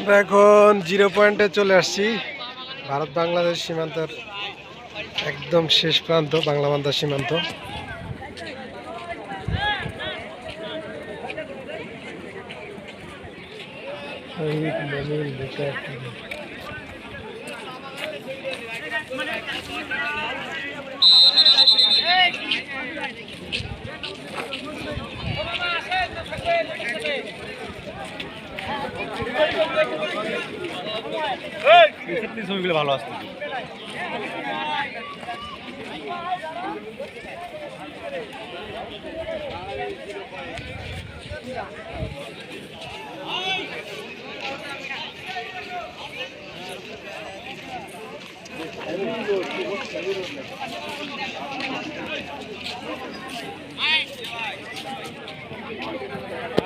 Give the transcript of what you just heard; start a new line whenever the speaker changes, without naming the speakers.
আমরা এখন জিরো পয়েন্টে চলে আসছি। ভারত বাংলাদেশ সীমান্তের একদম শেষ প্রান্ত, বাংলা বান্ধার সীমান্ত। এই
ছবিগুলো ভালো আসছে Thank you.